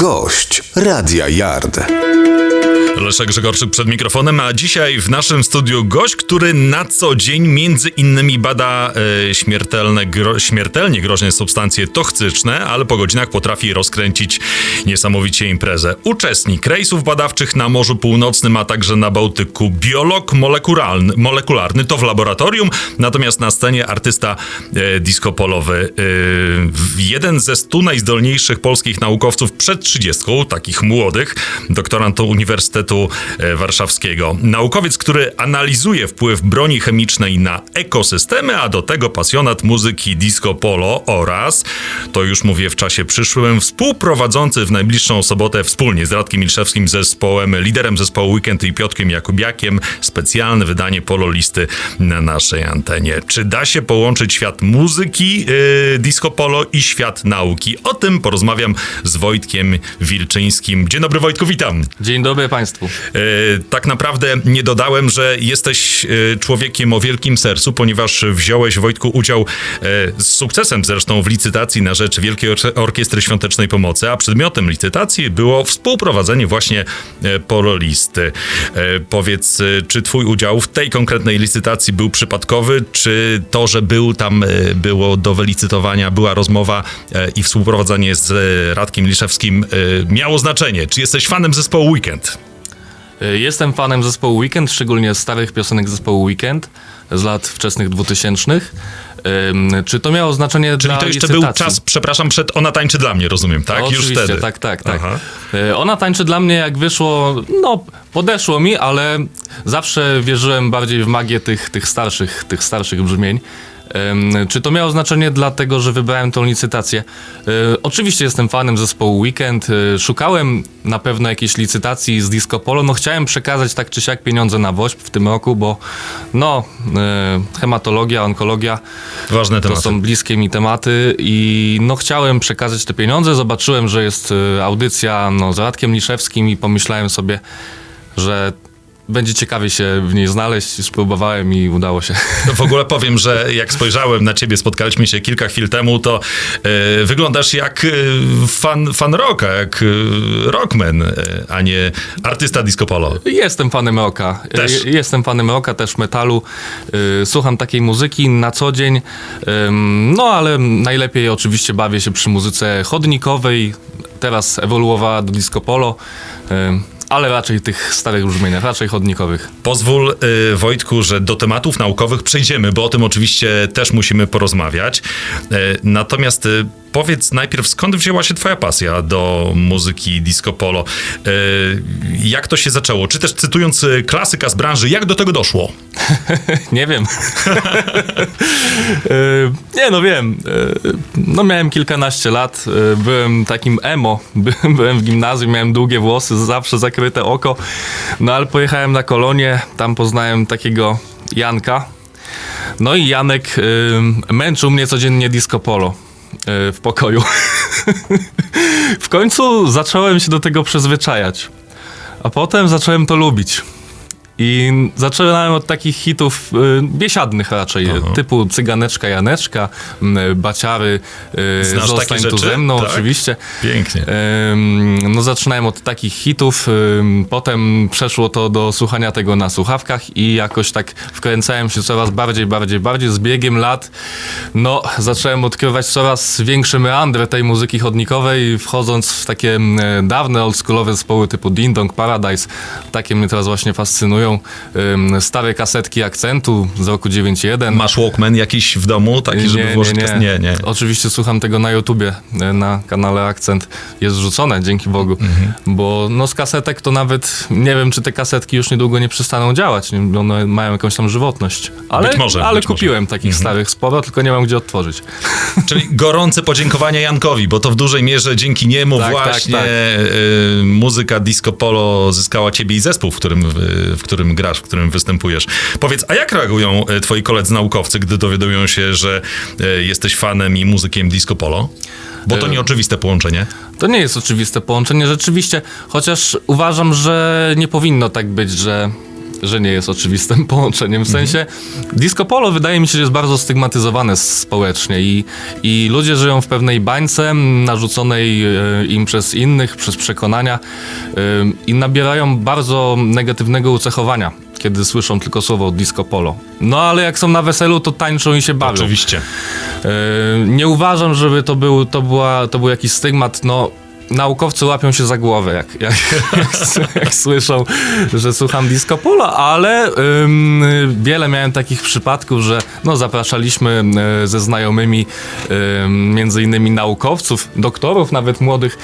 Gość Radia Yard. Leszek Grzegorczyk przed mikrofonem, a dzisiaj w naszym studiu gość, który na co dzień między innymi bada e, śmiertelne, gro, śmiertelnie groźne substancje toksyczne, ale po godzinach potrafi rozkręcić niesamowicie imprezę. Uczestnik rejsów badawczych na Morzu Północnym, a także na Bałtyku, biolog molekularny, molekularny to w laboratorium, natomiast na scenie artysta e, disco polowy. E, jeden ze stu najzdolniejszych polskich naukowców przed 30, takich młodych, doktorant Uniwersytetu e, Warszawskiego. Naukowiec, który analizuje wpływ broni chemicznej na ekosystemy, a do tego pasjonat muzyki disco polo oraz, to już mówię w czasie przyszłym, współprowadzący w najbliższą sobotę wspólnie z Radkiem Milszewskim zespołem, liderem zespołu Weekend i Piotrkiem Jakubiakiem, specjalne wydanie polo listy na naszej antenie. Czy da się połączyć świat muzyki yy, disco polo i świat nauki? O tym porozmawiam z Wojtkiem Wilczyńskim. Dzień dobry Wojtku, witam. Dzień dobry Państwu. E, tak naprawdę nie dodałem, że jesteś e, człowiekiem o wielkim sercu, ponieważ wziąłeś, Wojtku, udział e, z sukcesem zresztą w licytacji na rzecz Wielkiej Orkiestry Świątecznej Pomocy, a przedmiotem licytacji było współprowadzenie właśnie pololisty. Powiedz, czy twój udział w tej konkretnej licytacji był przypadkowy, czy to, że był tam, było do wylicytowania, była rozmowa i współprowadzenie z Radkiem Liszewskim miało znaczenie? Czy jesteś fanem zespołu Weekend? Y, Jestem fanem zespołu Weekend, szczególnie starych piosenek zespołu Weekend z lat wczesnych 2000. Ym, Czy to miało znaczenie Czyli dla to jeszcze licytacji? był czas, przepraszam, przed Ona tańczy dla mnie, rozumiem, tak? Oczywiście, Już wtedy. tak, tak, tak. Aha. Y, Ona tańczy dla mnie, jak wyszło, no podeszło mi, ale zawsze wierzyłem bardziej w magię tych, tych starszych, tych starszych brzmień. Czy to miało znaczenie dlatego, że wybrałem tą licytację? Y, Oczywiście jestem fanem zespołu Weekend. y, Szukałem na pewno jakiejś licytacji z Disco Polo. No chciałem przekazać tak czy siak pieniądze na WOŚP w tym roku, bo no, y, hematologia, onkologia Ważne to są bliskie mi tematy i no chciałem przekazać te pieniądze. Zobaczyłem, że jest audycja no, z Radkiem Liszewskim i pomyślałem sobie, że będzie ciekawie się w niej znaleźć. Spróbowałem i udało się. W ogóle powiem, że jak spojrzałem na ciebie, spotkaliśmy się kilka chwil temu, to e, wyglądasz jak e, fan, fan rocka, jak e, rockman, a nie artysta disco polo. Jestem fanem rocka. Też. Jestem fanem rocka, też metalu. Y, Słucham takiej muzyki na co dzień. No ale najlepiej oczywiście bawię się przy muzyce chodnikowej. Teraz ewoluowała do disco polo. Ale raczej tych starych brzmieniach, raczej chodnikowych. Pozwól, y, Wojtku, że do tematów naukowych przejdziemy, bo o tym oczywiście też musimy porozmawiać. E, Natomiast y, powiedz najpierw, skąd wzięła się twoja pasja do muzyki disco polo? E, Jak to się zaczęło? Czy też cytując y, klasyka z branży, jak do tego doszło? Nie wiem. E, nie, no wiem. E, No miałem kilkanaście lat, e, byłem takim emo, By- byłem w gimnazjum, miałem długie włosy, zawsze zakryte oko. No ale pojechałem na kolonię, tam poznałem takiego Janka. No i Janek e, męczył mnie codziennie disco polo e, w pokoju. w końcu zacząłem się do tego przyzwyczajać. A potem zacząłem to lubić. I zaczynałem od takich hitów y, biesiadnych raczej, typu Cyganeczka Janeczka, m, Baciary, y, Znasz Zostań takie tu rzeczy? ze mną Tak. oczywiście. Pięknie. Ym, No zaczynałem od takich hitów, ym, potem przeszło to do słuchania tego na słuchawkach i jakoś tak wkręcałem się coraz bardziej, bardziej, bardziej. Z biegiem lat, no zacząłem odkrywać coraz większe meandry tej muzyki chodnikowej, wchodząc w takie dawne, oldschoolowe zespoły typu Ding Dong Paradise. Takie mnie teraz właśnie fascynują. Ym, Stare kasetki akcentu z roku 9.1. Masz Walkman jakiś w domu, taki, żeby włożyć... kas- nie, nie. Oczywiście słucham tego na YouTubie, e, na kanale Akcent. Jest wrzucone, dzięki Bogu. Mhm. Bo no z kasetek to nawet nie wiem, czy te kasetki już niedługo nie przestaną działać. nie? One mają jakąś tam żywotność. Ale, Być może, ale być może. Mhm. kupiłem takich starych sporo, tylko nie mam gdzie odtworzyć. Czyli gorące podziękowania Jankowi, bo to w dużej mierze dzięki niemu Tak, tak, właśnie tak. y, muzyka disco polo zyskała ciebie i zespół, w którym, w, w którym grasz, w którym występujesz. Powiedz, a jak reagują y, twoi koledzy naukowcy, gdy dowiadują się, że y, jesteś fanem i muzykiem disco polo? Bo to Y, nieoczywiste połączenie. To nie jest oczywiste połączenie, rzeczywiście, chociaż uważam, że nie powinno tak być, że że nie jest oczywistym połączeniem. W sensie disco polo wydaje mi się, że jest bardzo stygmatyzowane społecznie i, i ludzie żyją w pewnej bańce narzuconej e, im przez innych, przez przekonania e, i nabierają bardzo negatywnego ucechowania. Kiedy słyszą tylko słowo disco polo. No ale jak są na weselu, to tańczą i się bawią. Oczywiście. E, Nie uważam, żeby to był, to była, to był jakiś stygmat, no naukowcy łapią się za głowę, jak, jak, jak, jak słyszą, że słucham disco polo, ale ym, wiele miałem takich przypadków, że no, zapraszaliśmy e, ze znajomymi ym, między innymi naukowców, doktorów nawet młodych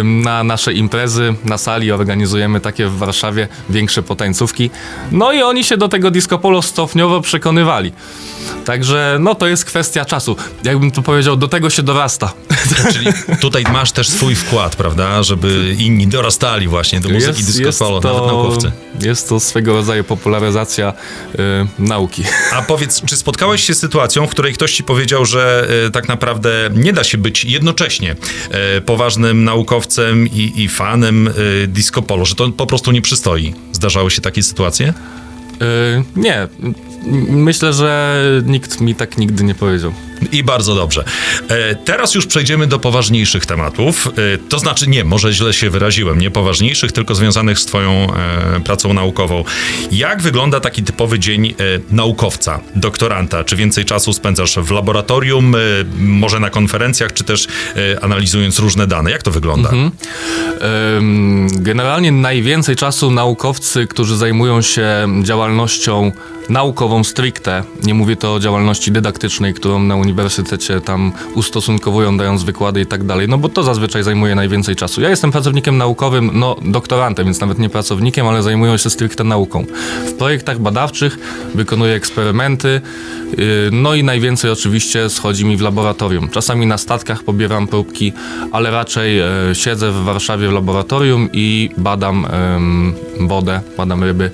ym, na nasze imprezy na sali, organizujemy takie w Warszawie większe potańcówki, no i oni się do tego disco polo stopniowo przekonywali. Także no to jest kwestia czasu. Jakbym to powiedział, do tego się dorasta. Czyli tutaj masz też swój wkład, prawda, żeby inni dorastali właśnie do muzyki disco polo, nawet naukowcy. jest to swego rodzaju popularyzacja y, nauki. A powiedz, czy spotkałeś się z sytuacją, w której ktoś ci powiedział, że e, tak naprawdę nie da się być jednocześnie e, poważnym naukowcem i, i fanem disco polo, że to po prostu nie przystoi? Zdarzały się takie sytuacje? Y, nie, myślę, że nikt mi tak nigdy nie powiedział. I bardzo dobrze. E, teraz już przejdziemy do poważniejszych tematów. E, to znaczy, nie, może źle się wyraziłem, nie poważniejszych, tylko związanych z Twoją e, pracą naukową. Jak wygląda taki typowy dzień naukowca, doktoranta? Czy więcej czasu spędzasz w laboratorium, może na konferencjach, czy też analizując różne dane? Jak to wygląda? Ym, Generalnie najwięcej czasu naukowcy, którzy zajmują się działalnością naukową stricte, nie mówię to o działalności dydaktycznej, którą na uniwersytecie tam ustosunkowują, dając wykłady i tak dalej, no bo to zazwyczaj zajmuje najwięcej czasu. Ja jestem pracownikiem naukowym, no doktorantem, więc nawet nie pracownikiem, ale zajmuję się stricte nauką. W projektach badawczych wykonuję eksperymenty, yy, no i najwięcej oczywiście schodzi mi w laboratorium. Czasami na statkach pobieram próbki, ale raczej e, siedzę w Warszawie w laboratorium i badam wodę, badam ryby.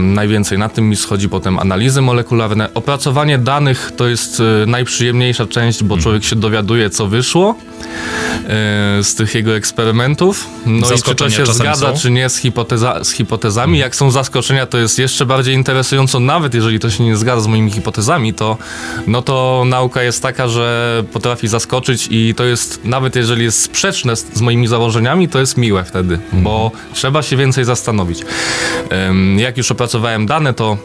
Najwięcej na tym mi schodzi potem analizy molekularne. Opracowanie danych to jest e, najprzyjemniejsza część, bo człowiek się dowiaduje, co wyszło e, z tych jego eksperymentów. No i czy to się zgadza, są? czy nie z, hipoteza, z hipotezami. Jak są zaskoczenia, to jest jeszcze bardziej interesująco, nawet jeżeli to się nie zgadza z moimi hipotezami, to, no to nauka jest taka, że potrafi zaskoczyć i to jest, nawet jeżeli jest sprzeczne z, z moimi założeniami, to jest miłe wtedy, bo trzeba się więcej zastanowić. Jak już opracowałem dane, to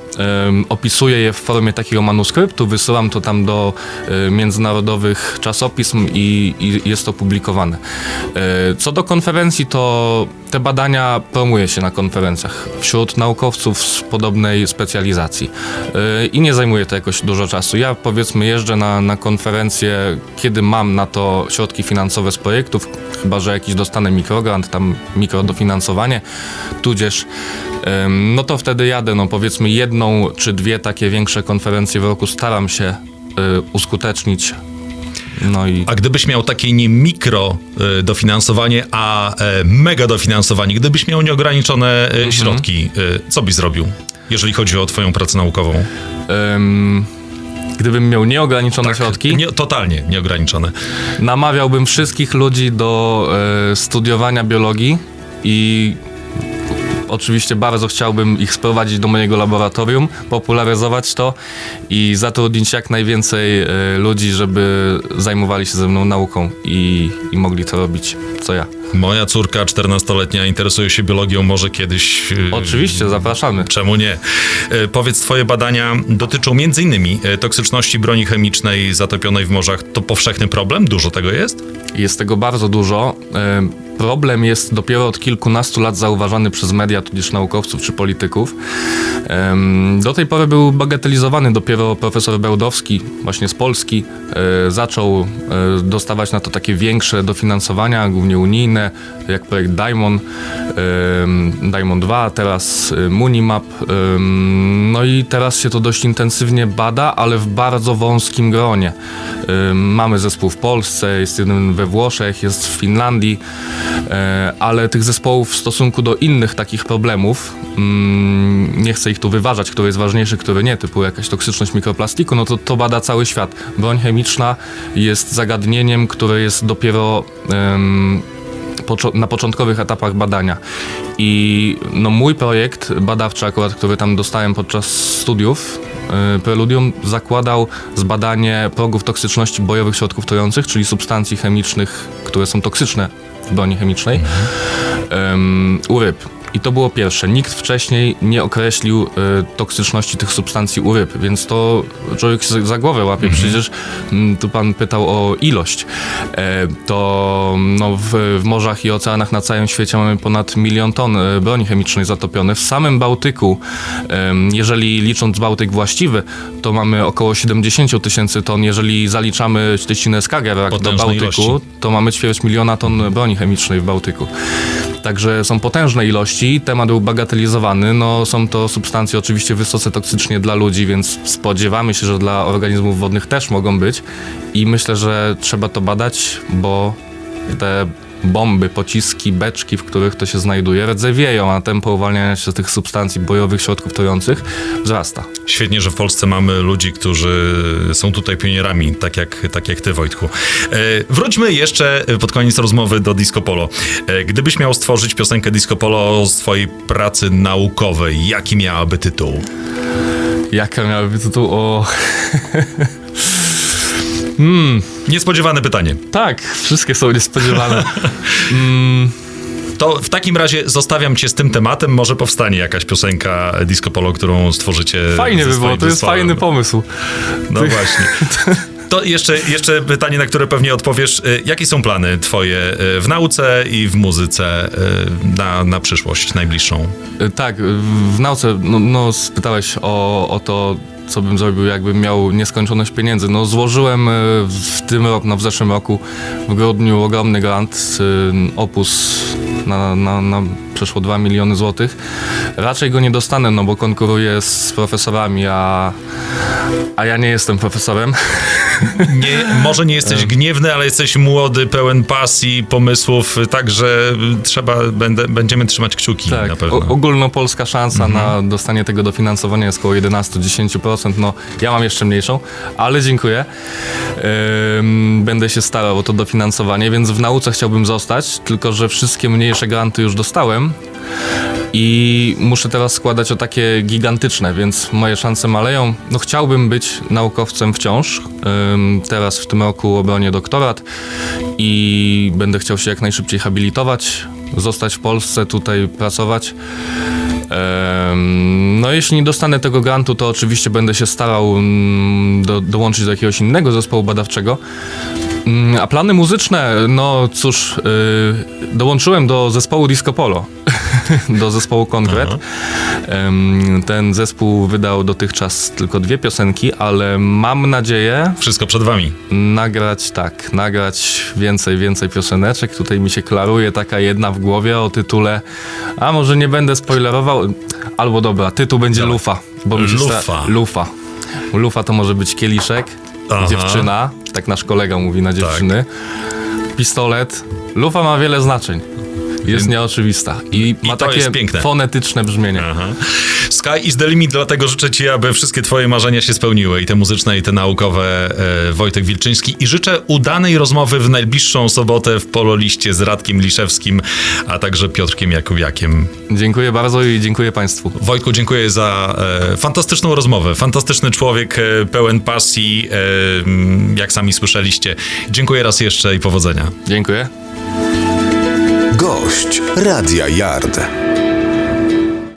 opisuję je w formie takiego manuskryptu, wysyłam to tam do e, międzynarodowych czasopism i, i jest to publikowane. E, Co do konferencji, to te badania promuje się na konferencjach wśród naukowców z podobnej specjalizacji E, i nie zajmuje to jakoś dużo czasu. Ja powiedzmy jeżdżę na, na konferencje, kiedy mam na to środki finansowe z projektów, chyba że jakiś dostanę mikrogrant, tam mikrodofinansowanie, tudzież no to wtedy jadę, no powiedzmy jedną czy dwie takie większe konferencje w roku staram się y, uskutecznić. No i A gdybyś miał takie nie mikro e, dofinansowanie, a e, mega dofinansowanie, gdybyś miał nieograniczone e, środki, e, co byś zrobił, jeżeli chodzi o Twoją pracę naukową? gdybym miał nieograniczone środki, Tak, Nie, totalnie nieograniczone. namawiałbym wszystkich ludzi do e, studiowania biologii i oczywiście bardzo chciałbym ich sprowadzić do mojego laboratorium, popularyzować to i zatrudnić jak najwięcej e, ludzi, żeby zajmowali się ze mną nauką i, i mogli to robić, co ja. Moja córka 14-letnia interesuje się biologią, może kiedyś... e, Oczywiście, zapraszamy. Czemu nie? E, Powiedz, twoje badania dotyczą m.in. toksyczności broni chemicznej zatopionej w morzach. To powszechny problem? Dużo tego jest? Jest tego bardzo dużo. Problem jest dopiero od kilkunastu lat zauważany przez media, tudzież naukowców czy polityków. Do tej pory był bagatelizowany dopiero profesor Bełdowski, właśnie z Polski, e, zaczął e, dostawać na to takie większe dofinansowania, głównie unijne, jak projekt Diamond, Diamond 2, teraz e, Munimap. No i teraz się to dość intensywnie bada, ale w bardzo wąskim gronie. Mamy zespół w Polsce, jest jeden we Włoszech, jest w Finlandii, ale tych zespołów w stosunku do innych takich problemów, mm, nie chcę ich tu wyważać, który jest ważniejszy, który nie, typu jakaś toksyczność mikroplastiku, no to to bada cały świat. Broń chemiczna jest zagadnieniem, które jest dopiero na początkowych etapach badania. I no, mój projekt badawczy akurat, który tam dostałem podczas studiów, y, Preludium zakładał zbadanie progów toksyczności bojowych środków trujących, czyli substancji chemicznych, które są toksyczne broni chemicznej, em, u ryb. I to było pierwsze. Nikt wcześniej nie określił y, toksyczności tych substancji u ryb, więc to człowiek się za głowę łapie. Przecież mm, tu pan pytał o ilość. E, to no, w, w morzach i oceanach na całym świecie mamy ponad milion ton e, broni chemicznej zatopione. W samym Bałtyku, jeżeli licząc Bałtyk właściwy, to mamy około 70 tysięcy ton. Jeżeli zaliczamy śleścinę Skagerrak do Potężne Bałtyku, ilości. to mamy ćwierć miliona ton broni chemicznej w Bałtyku. Także są potężne ilości, temat był bagatelizowany. No, są to substancje oczywiście wysoce toksyczne dla ludzi, więc spodziewamy się, że dla organizmów wodnych też mogą być. I myślę, że trzeba to badać, bo te bomby, pociski, beczki, w których to się znajduje, rdzewieją, a tempo uwalniania się tych substancji bojowych środków trujących wzrasta. Świetnie, że w Polsce mamy ludzi, którzy są tutaj pionierami, tak jak, tak jak ty, Wojtku. E, wróćmy jeszcze pod koniec rozmowy do Disco Polo. E, gdybyś miał stworzyć piosenkę Disco Polo z twojej pracy naukowej, jaki miałaby tytuł? Jaka miałaby tytuł o... Niespodziewane pytanie. Tak, wszystkie są niespodziewane. To w takim razie zostawiam cię z tym tematem, może powstanie jakaś piosenka Disco Polo, którą stworzycie Fajnie by było, to jest fajny pomysł. No właśnie. To jeszcze, jeszcze pytanie, na które pewnie odpowiesz. Y, Jakie są plany twoje y, w nauce i w muzyce y, na, na przyszłość najbliższą? Tak, w nauce, no, no spytałeś o, o to, co bym zrobił, jakbym miał nieskończoność pieniędzy. No złożyłem y, w tym roku, no w zeszłym roku, w grudniu ogromny grant, y, opus na, na, na przeszło 2 miliony złotych. Raczej go nie dostanę, no bo konkuruję z profesorami, a, a ja nie jestem profesorem. Nie, może nie jesteś gniewny, ale jesteś młody, pełen pasji, pomysłów, także trzeba, będę, będziemy trzymać kciuki na Tak, pewno. o, ogólnopolska szansa na dostanie tego dofinansowania jest około 11-10%. No, ja mam jeszcze mniejszą, ale dziękuję. Ym, będę się starał o to dofinansowanie, więc w nauce chciałbym zostać, tylko że wszystkie mniejsze granty już dostałem. I muszę teraz składać o takie gigantyczne, więc moje szanse maleją. No chciałbym być naukowcem wciąż. Teraz w tym roku obronię doktorat i będę chciał się jak najszybciej habilitować, zostać w Polsce, tutaj pracować. No, jeśli nie dostanę tego grantu, to oczywiście będę się starał do, dołączyć do jakiegoś innego zespołu badawczego. A plany muzyczne, no cóż, y, dołączyłem do zespołu Disco Polo, do zespołu Konkret. Ten zespół wydał dotychczas tylko dwie piosenki, ale mam nadzieję Wszystko przed wami. nagrać tak, nagrać więcej, więcej pioseneczek. Tutaj mi się klaruje taka jedna w głowie o tytule, a może nie będę spoilerował, albo dobra, tytuł będzie Dawaj. Lufa, bo mi się Lufa. Lufa. Lufa to może być kieliszek, Aha. dziewczyna, tak nasz kolega mówi na dziewczyny, pistolet. Lufa ma wiele znaczeń. Jest nieoczywista i ma to takie fonetyczne brzmienie. Aha. Sky is the limit, dlatego życzę Ci, aby wszystkie Twoje marzenia się spełniły, i te muzyczne, i te naukowe, e, Wojtek Wilczyński. I życzę udanej rozmowy w najbliższą sobotę w Pololiście z Radkiem Liszewskim, a także Piotrkiem Jakubiakiem. Dziękuję bardzo i dziękuję Państwu. Wojtku, dziękuję za e, fantastyczną rozmowę. Fantastyczny człowiek, e, pełen pasji, e, jak sami słyszeliście. Dziękuję raz jeszcze i powodzenia. Dziękuję. Gość Radia Yard.